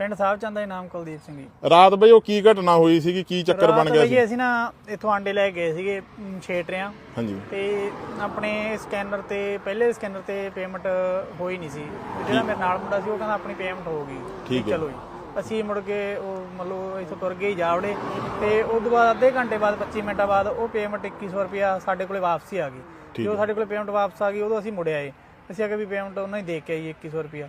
ਪਿੰਡ ਸਾਹਿਬ ਚੰਦਾ ਦੇ ਨਾਮ ਕੁਲਦੀਪ ਸਿੰਘ ਜੀ। ਰਾਤ ਬਈ ਉਹ ਕੀ ਘਟਨਾ ਹੋਈ ਸੀਗੀ? ਕੀ ਚੱਕਰ ਬਣ ਗਿਆ ਸੀ? ਅਸੀਂ ਨਾ ਇਥੋਂ ਆਂਡੇ ਲੈ ਗਏ ਸੀਗੇ ਛੇਟਰਿਆਂ ਹਾਂਜੀ। ਤੇ ਆਪਣੇ ਸਕੈਨਰ ਤੇ ਪਹਿਲੇ ਸਕੈਨਰ ਤੇ ਪੇਮੈਂਟ ਹੋਈ ਨਹੀਂ ਸੀ। ਜਿਹੜਾ ਮੇਰੇ ਨਾਲ ਮੁੰਡਾ ਸੀ ਉਹ ਕਹਿੰਦਾ ਆਪਣੀ ਪੇਮੈਂਟ ਹੋ ਗਈ। ਠੀਕ। ਚਲੋ ਜੀ। ਅਸੀਂ ਮੁੜ ਕੇ ਉਹ ਮਤਲਬ ਇਥੋਂ ਤੁਰ ਗਏ ਜਾਵੜੇ। ਤੇ ਉਸ ਤੋਂ ਬਾਅਦ ਅੱਧੇ ਘੰਟੇ ਬਾਅਦ 25 ਮਿੰਟਾਂ ਬਾਅਦ ਉਹ ਪੇਮੈਂਟ 2100 ਰੁਪਿਆ ਸਾਡੇ ਕੋਲੇ ਵਾਪਸੀ ਆ ਗਈ। ਜਦੋਂ ਸਾਡੇ ਕੋਲੇ ਪੇਮੈਂਟ ਵਾਪਸ ਆ ਗਈ ਉਦੋਂ ਅਸੀਂ ਮੁੜ ਆਏ। ਅਸੀਂ ਅਗੇ ਵੀ ਪੇਮੈਂਟ ਉਹਨਾਂ ਹੀ ਦੇ ਕੇ ਆਈ 2100 ਰੁਪਿਆ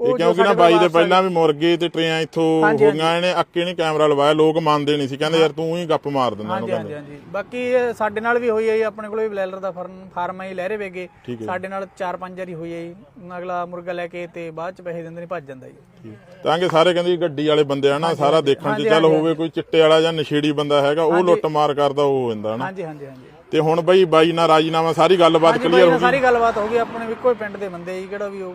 ਇਹ ਕਿਉਂਕਿ ਨਾ ਬਾਈ ਦੇ ਪਹਿਲਾਂ ਵੀ ਮੁਰਗੇ ਤੇ ਟਰੇਆਂ ਇੱਥੋਂ ਹੋ ਗਈਆਂ ਅੱਕੇ ਨਹੀਂ ਕੈਮਰਾ ਲਵਾਇਆ ਲੋਕ ਮੰਨਦੇ ਨਹੀਂ ਸੀ। ਕਹਿੰਦੇ ਯਾਰ ਤੂੰ ਹੀ ਗੱਪ ਮਾਰ ਦਿੰਦਾ ਉਹਨੂੰ ਹਾਂਜੀ ਹਾਂਜੀ ਹਾਂਜੀ। ਬਾਕੀ ਸਾਡੇ ਨਾਲ ਵੀ ਹੋਈ ਹੈ ਜੀ ਆਪਣੇ ਕੋਲੇ ਵੀ ਬਲੈਲਰ ਦਾ ਫਾਰਮ ਫਾਰਮ ਹੈ ਲਹਿਰੇ ਵੇਗੇ। ਸਾਡੇ ਨਾਲ 4-5 ਵਾਰੀ ਹੋਈ ਹੈ ਜੀ। ਅਗਲਾ ਮੁਰਗਾ ਲੈ ਕੇ ਤੇ ਬਾਅਦ ਚ ਪੈਸੇ ਦਿੰਦੇ ਨਹੀਂ ਭੱਜ ਜਾਂਦਾ ਜੀ। ਤਾਂ ਕਿ ਸਾਰੇ ਕਹਿੰਦੇ ਗੱਡੀ ਵਾਲੇ ਬੰਦੇ ਆ ਨਾ ਸਾਰਾ ਦੇਖਣ 'ਚ ਚੱਲ ਹੋਵੇ ਕੋਈ ਚਿੱਟੇ ਵਾਲਾ ਜਾਂ ਨਸ਼ੇੜੀ ਬੰਦਾ ਹੈਗਾ ਉਹ ਲੁੱਟ ਮਾਰ ਕਰਦਾ ਉਹ ਹੋ ਜਾਂਦਾ ਨਾ। ਹਾਂਜੀ ਹਾਂਜੀ ਹਾਂਜੀ। ਤੇ ਹੁਣ ਬਈ ਬਾਈ ਨਾਲ ਰਾਜੀਨਾਮਾ ਸਾਰੀ ਗੱਲਬਾਤ ਕਲੀਅਰ ਹੋ ਨਾਲ ਸਾਰੀ ਗੱਲਬਾਤ ਹੋ ਗਈ ਆਪਣੇ ਵੀ ਕੋਈ ਪਿੰਡ ਦੇ ਬੰਦੇ ਜੀ ਕਿਹੜਾ ਵੀ ਉਹ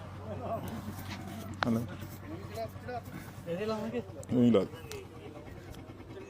ਹਨਾ